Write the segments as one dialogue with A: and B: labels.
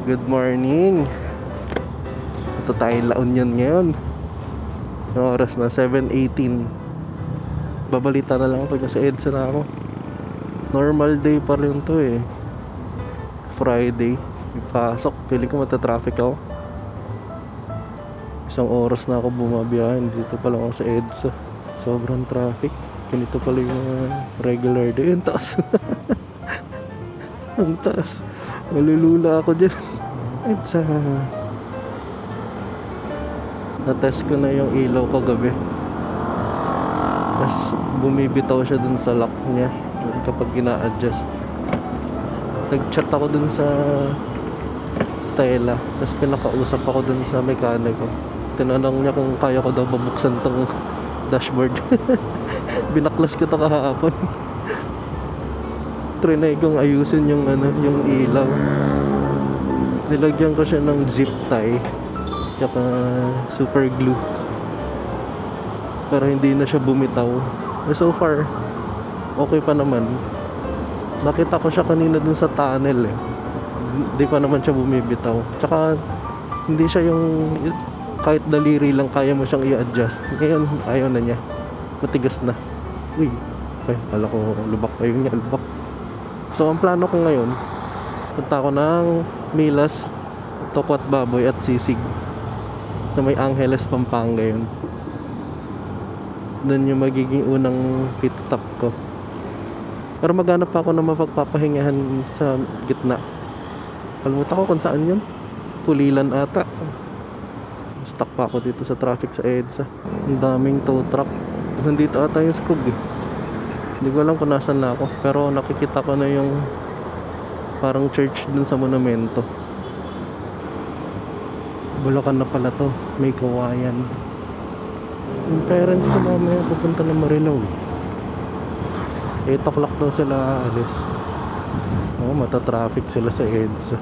A: Good morning. Ito tayo La Union ngayon. Yung oras na 7.18. Babalita na lang pag nasa EDSA na ako. Normal day pa rin to eh. Friday. May pasok. Feeling ko matatraffic ako. Isang oras na ako bumabiyahin. Dito pa lang ako sa EDSA. Sobrang traffic. Ganito pala yung uh, regular day. Ang taas. Ang taas. Malulula ako dyan. EDSA. Na-test ko na yung ilaw ko gabi. Tapos bumibitaw siya dun sa lock niya kapag ina-adjust. Nag-chat ako dun sa Stella. Tapos pinakausap ako dun sa mekaniko. Tinanong niya kung kaya ko daw babuksan tong dashboard. Binaklas ko to kahapon. Trinay kong ayusin yung ano, yung ilaw. Nilagyan ko siya ng zip tie. Tsaka super glue. Pero hindi na siya bumitaw. Eh, so far, okay pa naman. Nakita ko siya kanina dun sa tunnel eh. Hindi pa naman siya bumibitaw. Tsaka, hindi siya yung kahit daliri lang kaya mo siyang i-adjust. Ngayon, ayaw na niya. Matigas na. Uy, ay, kala ko lubak pa yun niya, lubak. So, ang plano ko ngayon, punta ako ng Milas, Tokwat Baboy at Sisig. Sa may Angeles, Pampanga yun. Doon yung magiging unang pit stop ko. Pero maghanap ako ng mapagpapahingahan sa gitna. Kalimutan ko kung saan yun. Pulilan ata. Stuck pa ako dito sa traffic sa EDSA. Ang daming tow truck. Nandito ata yung Skog eh. Hindi ko alam kung nasan na ako. Pero nakikita ko na yung parang church dun sa monumento. Bulacan na pala to. May kawayan. Yung parents ko mamaya pupunta ng Marilao. eh. 8 o'clock daw sila alis. Oo, mata-traffic sila sa EDSA.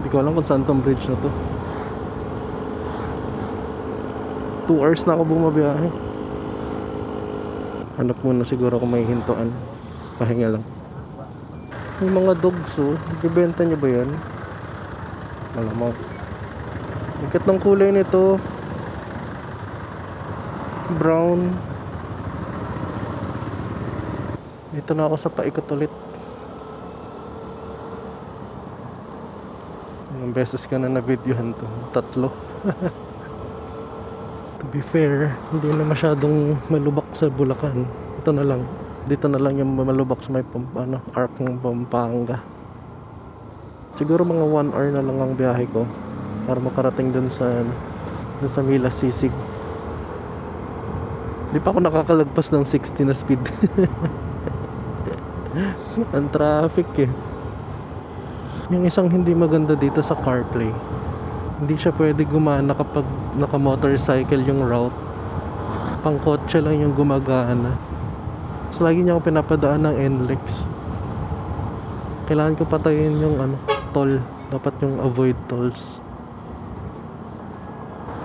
A: Hindi ko alam kung saan tong bridge na to. 2 hours na ako bumabiyahe. Hanap muna siguro kung may hintuan. Pahinga lang. May mga dogs oh. Ibibenta niyo ba yan? Malamang. Ikat ng kulay nito. Brown. Dito na ako sa paikot ulit. Ilang beses ka na na-videohan to? Tatlo. be fair, hindi na masyadong malubak sa Bulacan. Ito na lang. Dito na lang yung malubak sa may ano, arc ng Pampanga. Siguro mga 1 hour na lang ang biyahe ko para makarating dun sa dun sa Mila Sisig. Di pa ako nakakalagpas ng 60 na speed. ang traffic eh. Yung isang hindi maganda dito sa CarPlay. Hindi siya pwede gumana kapag naka-motorcycle yung route. Pangkotse lang yung gumagana. So lagi niya ako pinapadaan ng NLEX. Kailangan ko patayin yung ano, toll. Dapat yung avoid tolls.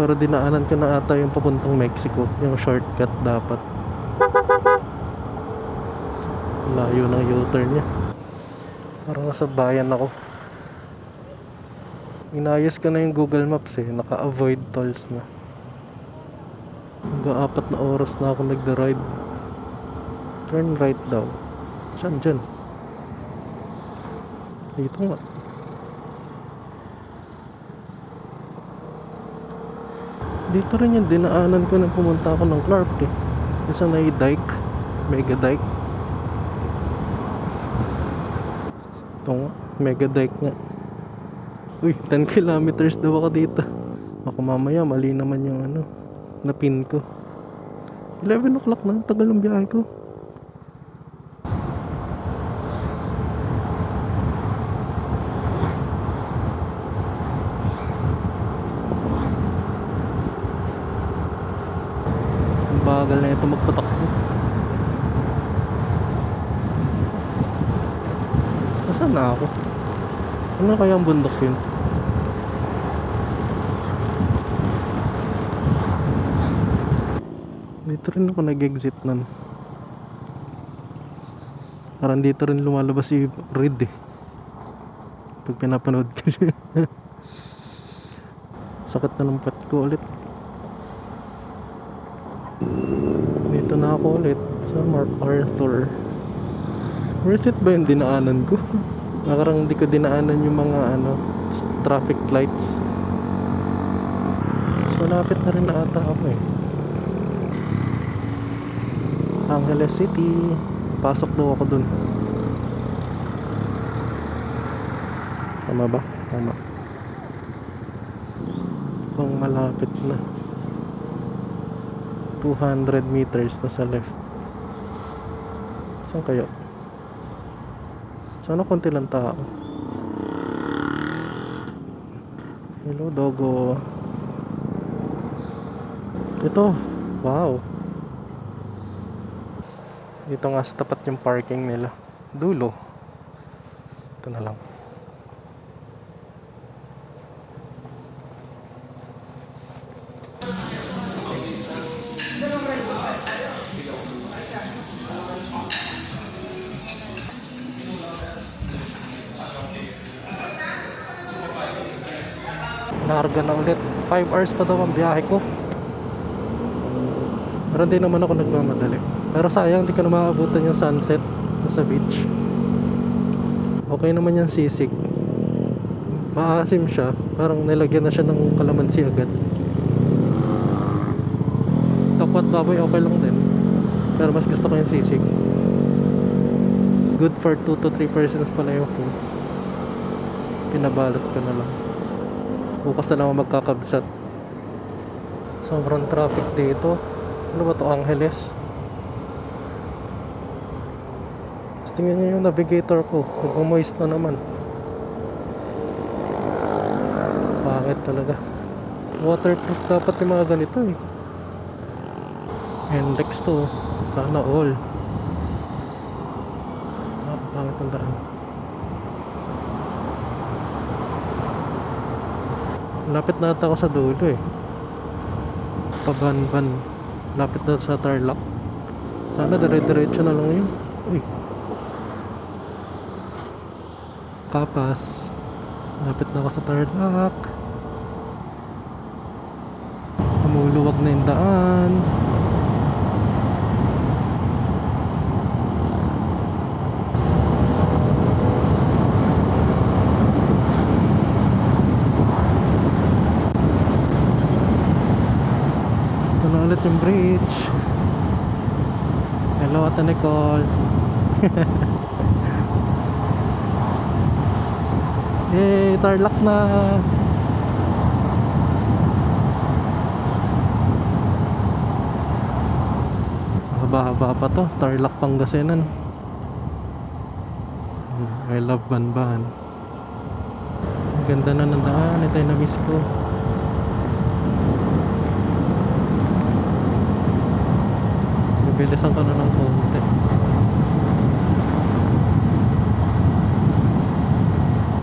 A: Pero dinaanan ko na ata yung papuntang Mexico. Yung shortcut dapat. Layo ng U-turn niya. Parang nasa bayan ako. Inayos ko na yung Google Maps eh. Naka-avoid tolls na. Hanggang apat na oras na ako nagda-ride. Turn right daw. Saan dyan? Dito nga. Dito rin yung dinaanan ko nang pumunta ako ng Clark eh. Isa na dike. Mega dike. Ito nga. Mega dike nga. Uy, 10 kilometers daw ako dito. Ako mamaya, mali naman yung ano, na pin ko. 11 o'clock na, tagal ng biyahe ko. Ang bagal na ito magpatakbo. Nasaan na ako? Ano kaya ang bundok yun? Dito rin ako nag-exit nun. Parang dito rin lumalabas si Reed eh. Pag pinapanood ko siya. Sakit na ng pet ko ulit. Dito na ako ulit sa Mark Arthur. Worth it ba yung dinaanan ko? Nakarang hindi ko dinaanan yung mga ano, traffic lights. So malapit na rin na ata ako eh. Angeles City. Pasok daw ako dun. Tama ba? Tama. Kung malapit na. 200 meters na sa left. Saan kayo? Sana konti lang tao. Hello, dogo. Ito. Wow. Dito nga sa tapat yung parking nila. Dulo. Ito na lang. Larga na ulit. 5 hours pa daw ang biyahe ko. Pero hindi naman ako nagmamadali. Pero sayang, hindi ko na maabutan yung sunset sa beach. Okay naman yung sisig. Maasim siya. Parang nilagyan na siya ng kalamansi agad. Kapat baboy, okay lang din. Pero mas gusto ko yung sisig. Good for 2 to 3 persons pala yung food. Pinabalot ko na lang. Bukas na lang ako magkakabsat. Sobrang traffic dito. Ano ba to Angeles? Tapos tingnan niyo yung navigator ko. Nagmamoist na naman. Pangit talaga. Waterproof dapat yung mga ganito eh. Index to. Sana all. Ah, pangit ang daan. Lapit na ako sa dulo eh. Pabanban. Lapit na sa Tarlac. Sana dire-diretso na lang yun. Uy. Kapas. Lapit na ako sa Tarlac. Lumuluwag na yung daan. Ulit yung bridge. Hello, Ate Nicole. Yay, Tarlac na. Haba-haba pa to. Tarlac Pangasinan. I love Banban. Ganda na ng daan. Ito yung na-miss ko. Bibilisan ko na ng konti.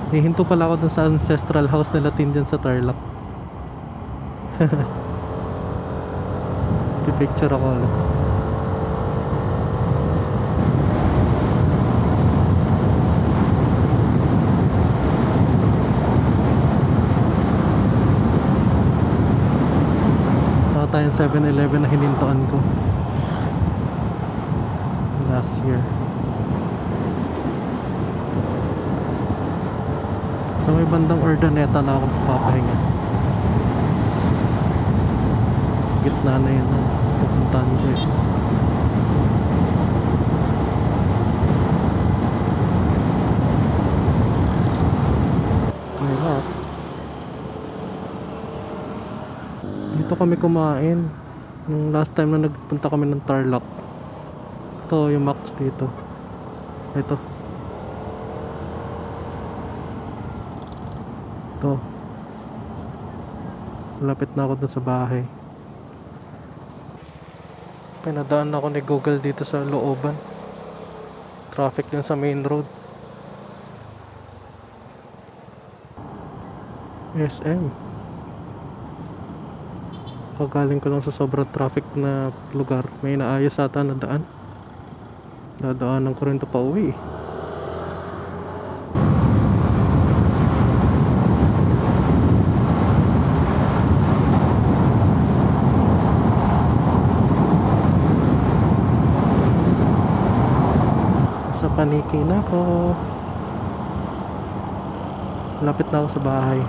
A: Hihinto pala ako dun sa ancestral house nila Tin dyan sa Tarlac. Pipicture ako ulit. Tayong 7-Eleven na hinintoan ko last year. Sa may bandang Urdaneta na ako papahinga. Gitna na yun ang pupuntahan ko eh. Dito kami kumain. Nung last time na nagpunta kami ng Tarlac. Ito yung max dito. Ito. Ito. Lapit na ako dun sa bahay. Pinadaan ako ni Google dito sa looban. Traffic din sa main road. SM. Kagaling ko lang sa sobrang traffic na lugar. May naayos ata na daan. Dadaanan ko rin to pa uwi. Sa paniki na ako. Lapit na ako sa bahay.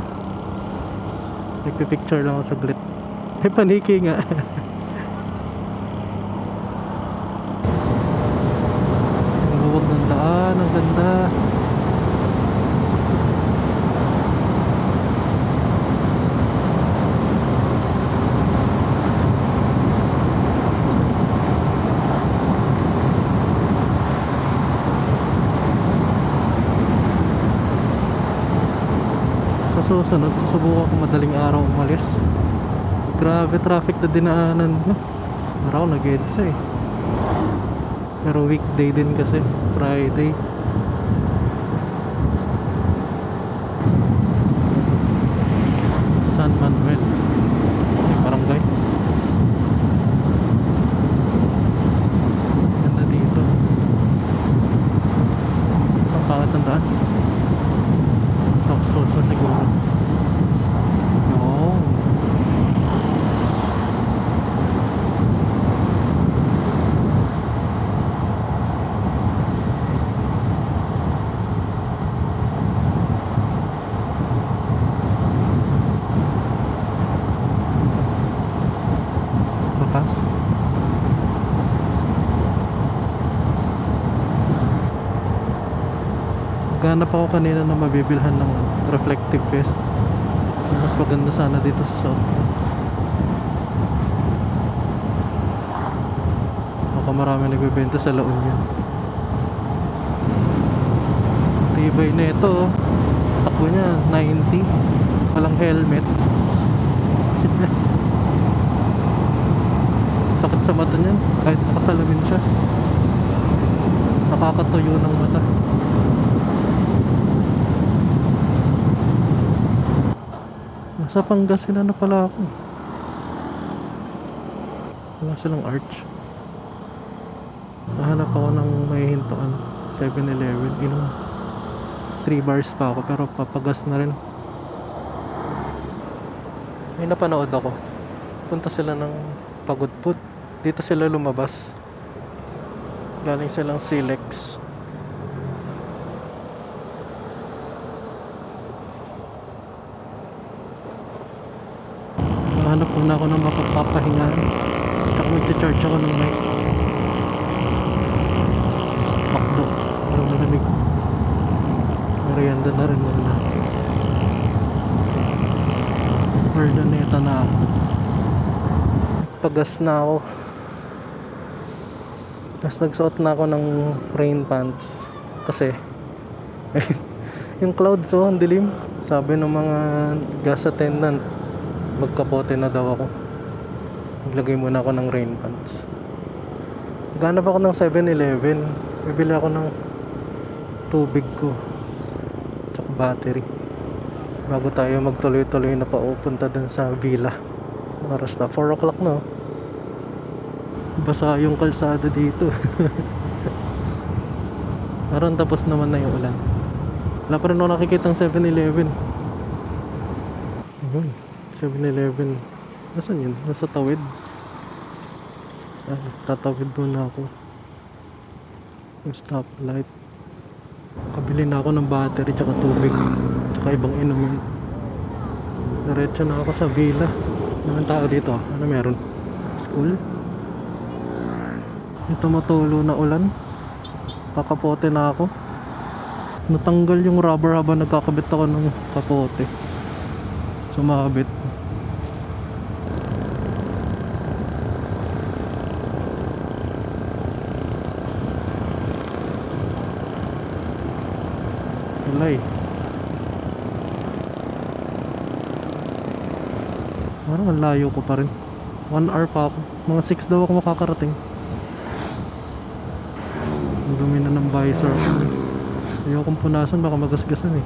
A: Nagpipicture lang ako saglit. May paniki nga. Ang luwag ng daan, ang ganda. Sa susunod, susubukan ko madaling araw umalis. Grabe traffic na dinaanan ko. Araw nag-edsa eh. Pero weekday din kasi, Friday. San Manuel. Barangay. Ganda dito. Isang pangat ng daan. Toxos na siguro. Yung. Bakas. Maghanap ako kanina na mabibilhan ng reflective vest. Mas maganda sana dito sa South. Baka marami nagbebenta sa La Union. Tibay na ito. oh. Takbo niya, 90. Walang helmet. Sakit sa mata niyan. Kahit nakasalamin siya. Nakakatuyo ng mata. Nasa Pangasinan na pala ako. Wala silang arch. Nahanap ako ng may hintuan. 7-Eleven. Inom. 3 bars pa ako pero papagas na rin. May napanood ako. Punta sila ng Pagudpud. Dito sila lumabas. Galing silang Silex. Hanap muna ako ng mapagpapahinga. Ako magcha-charge ako ng mic. Makdo. Parang malamig. Merienda na rin muna. Mardaneta na ako. Pagas na ako. Tapos nagsuot na ako ng rain pants. Kasi yung clouds oh, ang dilim. Sabi ng mga gas attendant, magkapote na daw ako. Naglagay muna ako ng rain pants. Ganap ako ng 7-Eleven. Bibili ako ng tubig ko. Tsaka battery. Bago tayo magtuloy-tuloy na paupunta dun sa villa. Oras na 4 o'clock na. oh. Basa yung kalsada dito. Parang tapos naman na yung ulan. Wala pa rin ako nakikita ng 7-Eleven. Ayun. 7-Eleven. Nasaan yun? Nasa tawid. Ah, tatawid muna ako. Yung stoplight. Kabili na ako ng battery tsaka tubig. Tsaka ibang inumin. Diretso na ako sa villa. Anong tao dito? Ano meron? School? Yung tumutulo na ulan. Kakapote na ako. Natanggal yung rubber habang nagkakabit ako ng kapote. Sumabit. Tulay. Parang ang layo ko pa rin. 1 hour pa ako. Mga 6 daw ako makakarating. Ang dumi na ng visor. Ayokong punasan, baka magasgasan eh.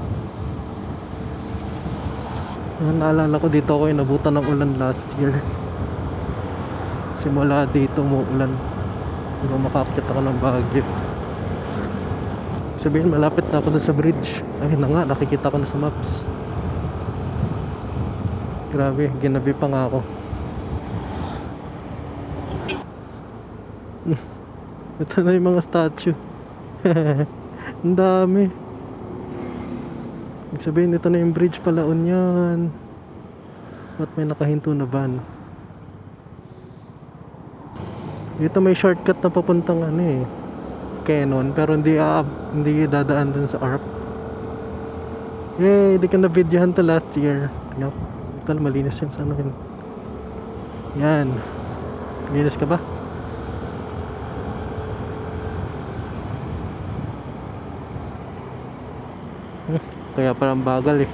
A: Ang naalala ko dito ako inabutan ng ulan last year. Simula dito umuulan. Hanggang makakit ako ng Baguio. Sabihin, malapit na ako dun sa bridge. Ayun na nga, nakikita ko na sa maps. Grabe, ginabi pa nga ako. Ito na yung mga statue. Ang dami. Ibig sabihin, ito na yung bridge pala yan. Ba't may nakahinto na van? Dito may shortcut na papuntang ano eh. Canon pero hindi ah, hindi dadaan dun sa ARP. Yay, di ka na videohan to last year. Yup. Total malinis yan sa ano yun. Yan. Linis ka ba? Hmm, Kaya parang bagal eh.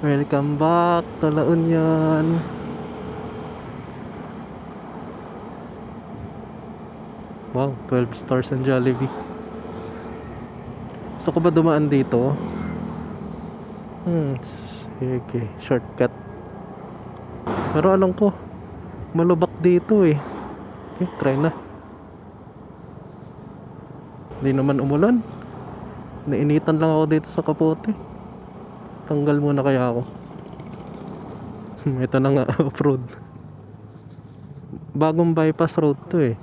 A: Welcome back to La Union. Wow, 12 stars ang Jollibee. Gusto ko ba dumaan dito? Hmm, sige, shortcut. Pero alam ko, malubak dito eh. Okay, try na. Hindi naman umulan. Nainitan lang ako dito sa kapote. Tanggal muna kaya ako. Hmm, Ito na nga, off-road. Bagong bypass road to eh.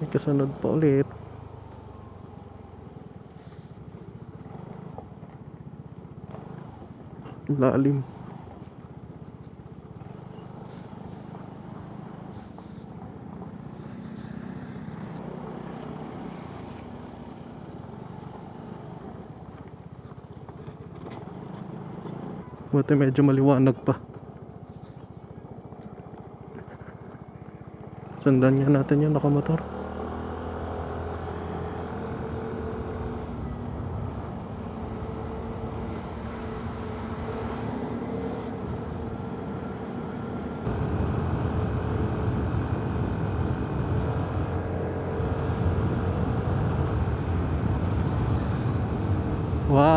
A: May kasunod pa ulit. Lalim. Buti medyo maliwanag pa. Sundan nga natin yung nakamotor.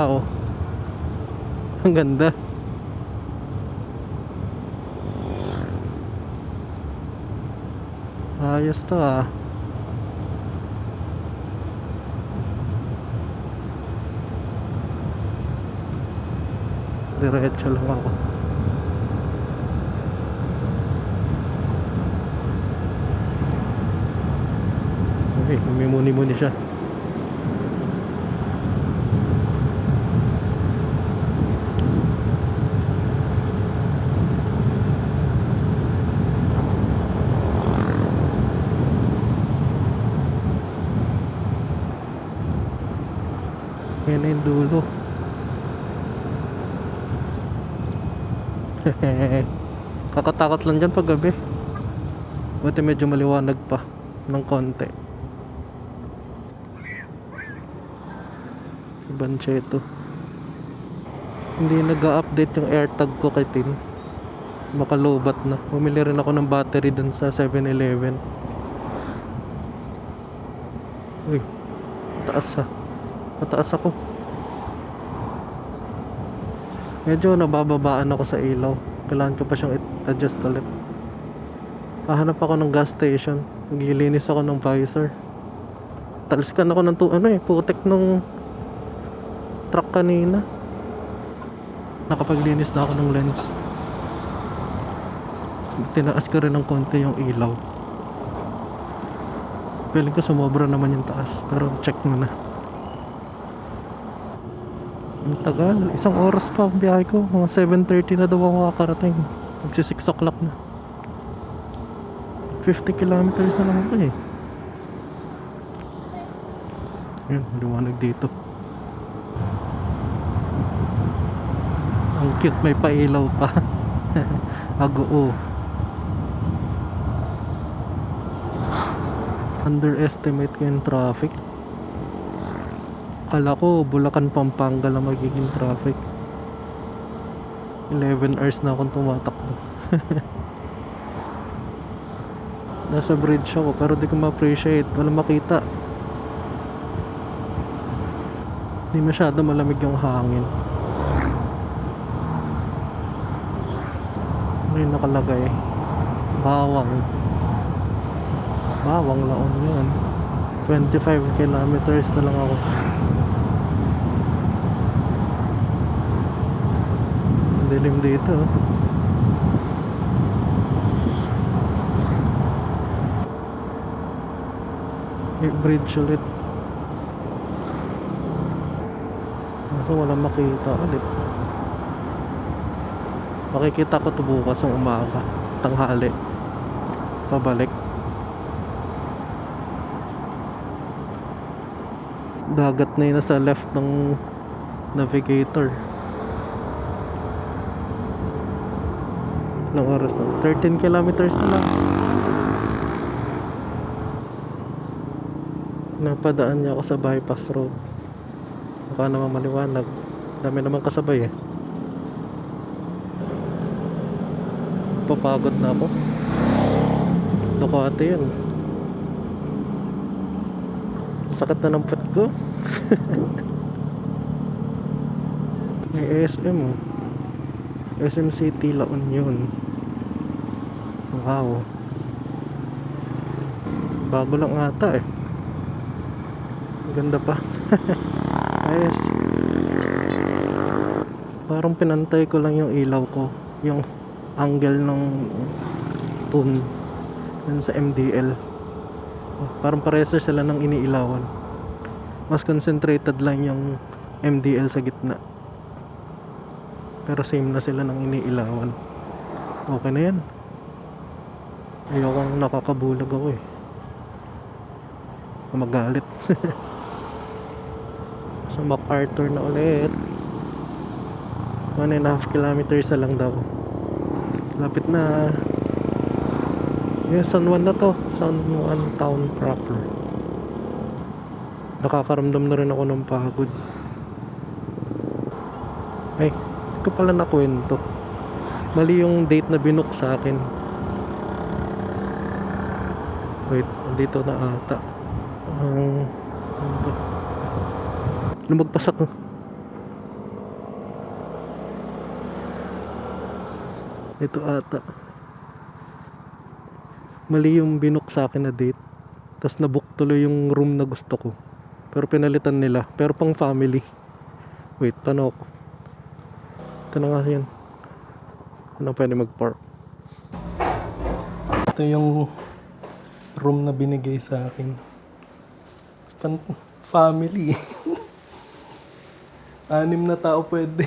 A: Wow. Ang ganda. Ayos to ah. Diretso lang ako. Okay, umimuni-muni siya. Yan na yung dulo. Kakatakot lang dyan pag gabi. Buti medyo maliwanag pa ng konti. Bancheto. Hindi nag-update yung AirTag ko kay Tin. Baka lowbat na. Bumili rin ako ng battery dun sa 7-Eleven. Uy, taas ha. Mataas ako. Medyo nabababaan ako sa ilaw. Kailangan ko pa siyang i-adjust ulit. Hahanap ako ng gas station. Maglilinis ako ng visor. Talsikan ako ng tu ano eh, putek nung truck kanina. Nakapaglinis na ako ng lens. Tinaas ko rin ng konti yung ilaw. Feeling ko sumobra naman yung taas. Pero check muna. Ang tagal. Isang oras pa ang biyahe ko. Mga 7.30 na daw ako makakarating. Magsi 6 o'clock na. 50 kilometers na lang ako eh. Yan, liwanag dito. Ang cute, may pailaw pa. Agoo. Underestimate ko yung traffic. Akala ko Bulacan Pampanga lang magiging traffic 11 hours na akong tumatakbo Nasa bridge ako pero di ko ma-appreciate. Wala makita. Di masyado malamig yung hangin. Ano yung nakalagay? Bawang. Bawang laon yun. 25 kilometers na lang ako. Dilim dito. oh. May bridge ulit. Kaso wala makita ulit. Makikita ko to bukas ng umaga. Tanghali. Pabalik. Dagat na yun nasa left ng navigator. Ilang oras na? 13 kilometers na lang. Napadaan niya ako sa bypass road. Baka naman maliwanag. Dami naman kasabay eh. Papagod na ako. Ducati yun. Sakit na ng ko. May SM oh. SM City La Union. Wow. Bago lang ata eh. Ganda pa. Ayos. Parang pinantay ko lang yung ilaw ko. Yung angle ng tune. Yun sa MDL. Oh, parang parehas sila ng iniilawan. Mas concentrated lang yung MDL sa gitna. Pero same na sila ng iniilawan. Okay na yan. Ayokong nakakabulag ako eh. Magalit. sa MacArthur na ulit. One and a half kilometers na lang daw. Lapit na. Yung San Juan na to. San Juan town proper. Nakakaramdam na rin ako ng pagod. Ay, ko pala nakwento. Mali yung date na binook sa akin. Wait, dito na ata. Ang... ba? Lumagpas ako. Ito ata. Mali yung binook sa akin na date. Tapos nabook tuloy yung room na gusto ko. Pero pinalitan nila. Pero pang family. Wait, paano ako? Ito na nga yan. Ano pwede mag-park? Ito yung room na binigay sa akin. Pan family. Anim na tao pwede.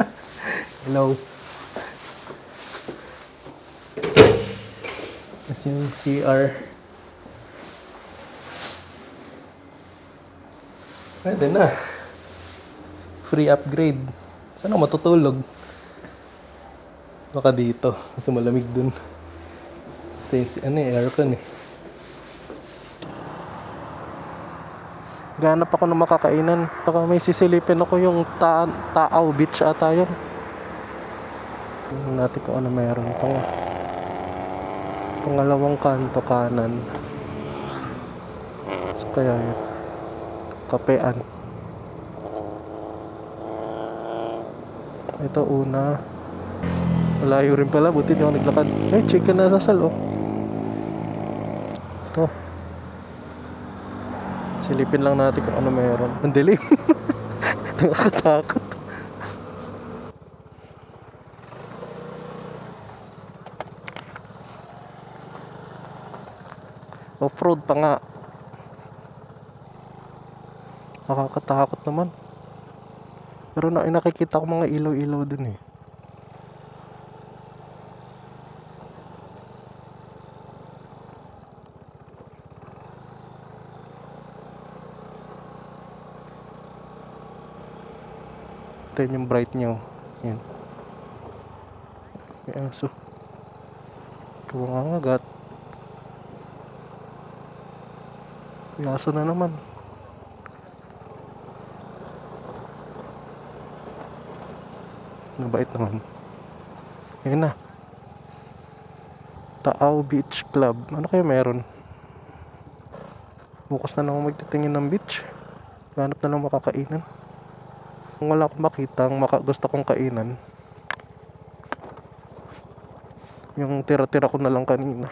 A: Hello. As yung CR. Pwede na. Free upgrade. Saan ako matutulog? Baka dito. Kasi malamig dun. Ito yung ano eh, aircon eh. Ganap ako ng makakainan. Baka may sisilipin ako yung ta Taaw Beach ata yun. Tingnan natin kung ano meron pang pangalawang kanto kanan. So kaya yun. Kapean. Ito una. Malayo rin pala. Buti di ako naglakad. Eh, chicken na nasal oh. Silipin lang natin kung ano meron. Ang dilim. Nakakatakot. Off-road pa nga. Nakakatakot naman. Pero na, nakikita ko mga ilaw-ilaw dun eh. Yun yung bright nyo. Yan. May aso. Kawangangagat. May aso na naman. Nabait naman. Ayun na. Taaw Beach Club. Ano kaya meron? Bukas na lang magtitingin ng beach. Hanap na lang makakainan. Kung wala akong makita, ang maka, gusto kong kainan. Yung tira-tira ko na lang kanina.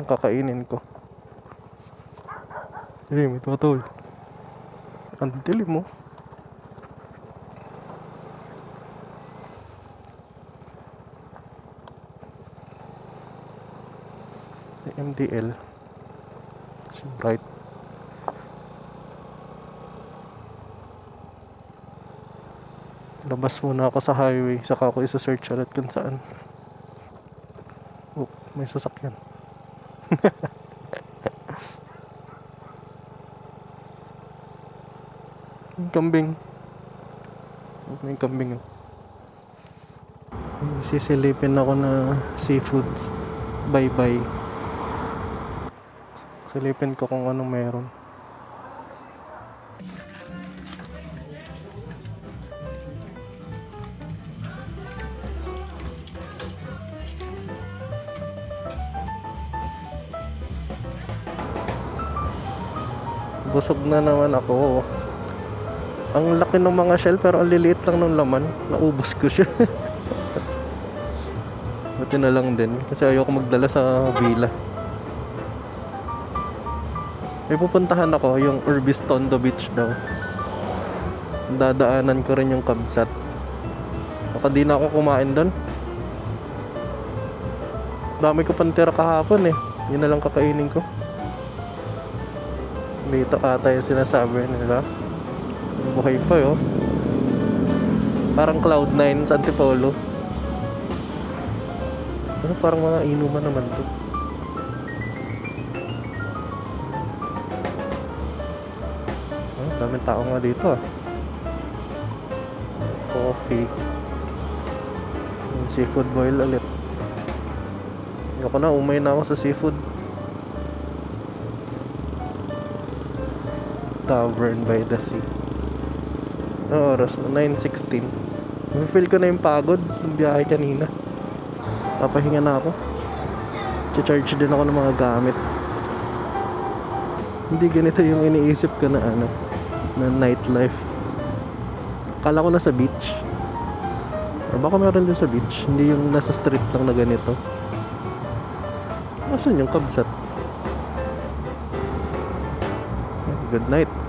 A: Yung kakainin ko. Dilim, ito tol. Ang dilim mo. MDL. Si Bright. Labas muna ako sa highway. Saka ako isa-search ulit kung saan. Oh, may sasakyan. Kambing. Oh, may kambing. oh. Sisilipin ako na seafood. Bye-bye. Silipin ko kung anong meron. Busog na naman ako. Ang laki ng mga shell pero ang liliit lang ng laman. Naubos ko siya. Buti na lang din kasi ayoko magdala sa villa. May pupuntahan ako, yung Urbis Tondo Beach daw. Dadaanan ko rin yung Kabsat. Baka di na ako kumain doon. Dami ko pang tira kahapon eh. Yun na lang kakainin ko. Dito ata yung sinasabi nila. Buhay pa yun. Parang Cloud9 sa Antipolo. Ano parang mga inuman naman to. Oh, daming tao nga dito ah. Coffee. Yung seafood boil ulit. Ayoko na, umay na ako sa seafood. Tavern by the Sea. Ano oras na? 9.16. Feel ko na yung pagod ng biyahe kanina. Papahinga na ako. Charge din ako ng mga gamit. Hindi ganito yung iniisip ko na ano, na nightlife. Kala ko nasa beach. Or baka meron din sa beach. Hindi yung nasa street lang na ganito. Nasaan yung kabsat? Good night.